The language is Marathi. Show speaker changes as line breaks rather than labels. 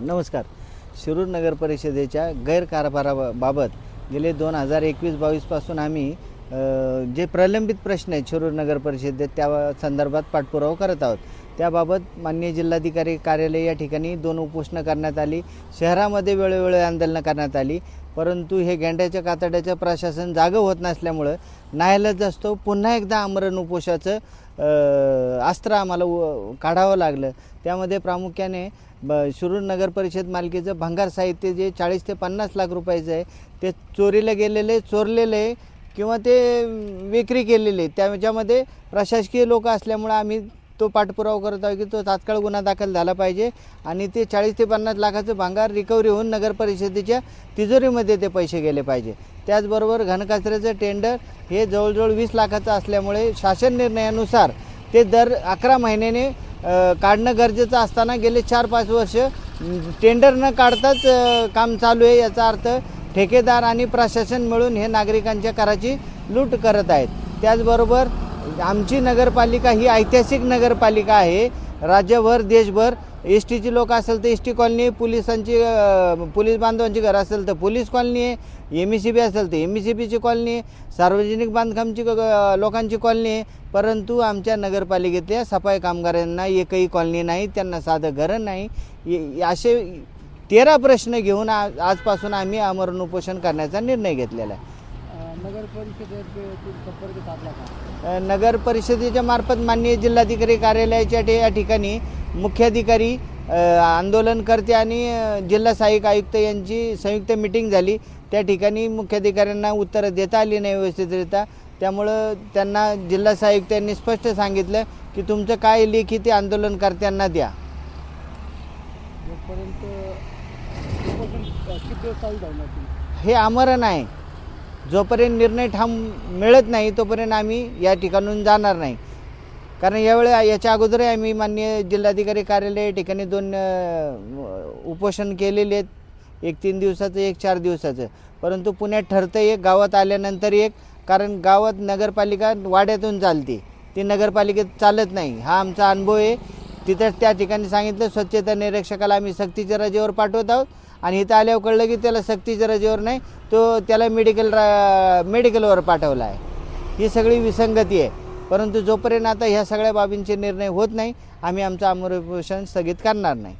नमस्कार. शिरूर नगर परिषदेच्या गैरकारभाराबाबत गेले दोन हजार एकवीस बावीसपासून आम्ही जे प्रलंबित प्रश्न आहेत शिरूर नगर परिषदेत त्या संदर्भात पाठपुरावा करत आहोत. त्याबाबत मान्य जिल्हाधिकारी कार्यालय या ठिकाणी दोन उपोषणं करण्यात आली. शहरामध्ये वेळोवेळी आंदोलनं करण्यात आली. परंतु हे गेंड्याच्या कातड्याचं प्रशासन जागं होत नसल्यामुळं न्यायालयात असतो पुन्हा एकदा आमरण उपोषाचं अस्त्र आम्हाला काढावं लागलं. त्यामध्ये प्रामुख्याने ब शिरूर नगर परिषद मालकीचं भंगार साहित्य जे चाळीस ते पन्नास लाख रुपयाचं आहे ते चोरीला गेलेले चोरलेले किंवा ते विक्री केलेले त्याच्यामध्ये प्रशासकीय लोक असल्यामुळं आम्ही तो पाठपुरावा करत आहे की तो तात्काळ गुन्हा दाखल झाला पाहिजे आणि ते चाळीस ते पन्नास लाखाचं भांगार रिकव्हरी होऊन नगर परिषदेच्या तिजोरीमध्ये ते पैसे गेले पाहिजे. त्याचबरोबर घनकचऱ्याचं टेंडर हे जवळजवळ वीस लाखाचं असल्यामुळे शासन निर्णयानुसार ते दर अकरा महिन्याने काढणं गरजेचं असताना गेले चार पाच वर्ष टेंडर न काढताच काम चालू आहे याचा अर्थ ठेकेदार आणि प्रशासन मिळून हे नागरिकांच्या कराची लूट करत आहेत. त्याचबरोबर आमची नगरपालिका ही ऐतिहासिक नगरपालिका आहे. राज्यभर देशभर एस टीची लोक असेल तर एस टी कॉलनी पोलिसांची पोलीस बांधवांची घर असेल तर पोलीस कॉलनी आहे एम ई सी बी असेल तर एम ई सी बीची कॉलनी सार्वजनिक बांधकामची लोकांची कॉलनी आहे. परंतु आमच्या नगरपालिकेतल्या सफाई कामगारांना एकही कॉलनी नाही त्यांना साधं घरं नाही. असे तेरा प्रश्न घेऊन आजपासून आम्ही अमरण उपोषण करण्याचा निर्णय घेतलेला आहे.
नगर परिषदेत संपर्क साधला का?
अ, नगर परिषदेच्या मार्फत माननीय जिल्हाधिकारी कार्यालयाच्या या ठिकाणी मुख्याधिकारी आंदोलनकर्ते आणि जिल्हा सहाय्यक आयुक्त यांची संयुक्त मिटिंग झाली. त्या ठिकाणी मुख्याधिकाऱ्यांना उत्तरं देता आली नाही व्यवस्थितरित्या. त्यामुळं त्यांना जिल्हा सहाय्युक्त यांनी स्पष्ट सांगितलं की तुमचं काय लेखी ते आंदोलनकर्त्यांना द्या.
जोपर्यंत
हे आमरण आहे. जोपर्यंत निर्णय ठाम मिळत नाही तोपर्यंत आम्ही या ठिकाणून जाणार नाही. कारण यावेळी याच्या अगोदरही आम्ही माननीय जिल्हाधिकारी कार्यालय ठिकाणी दोन उपोषण केलेले आहेत. एक तीन दिवसाचं एक चार दिवसाचं. परंतु पुण्यात ठरतं एक गावात आल्यानंतर एक. कारण गावात नगरपालिका वाड्यातून चालते. ती नगरपालिकेत चालत नाही. हा आमचा अनुभव आहे. तिथं त्या ठिकाणी सांगितलं स्वच्छता निरीक्षकाला आम्ही सक्तीच्या रजेवर पाठवत आहोत. आणि इथं आल्यावर कळलं की त्याला सक्तीच्या रजेवर नाही तो त्याला मेडिकल मेडिकलवर पाठवला आहे. ही सगळी विसंगती आहे. परंतु जोपर्यंत आता ह्या सगळ्या बाबींचे निर्णय होत नाही आम्ही आमचं अमरपोषण स्थगित करणार नाही.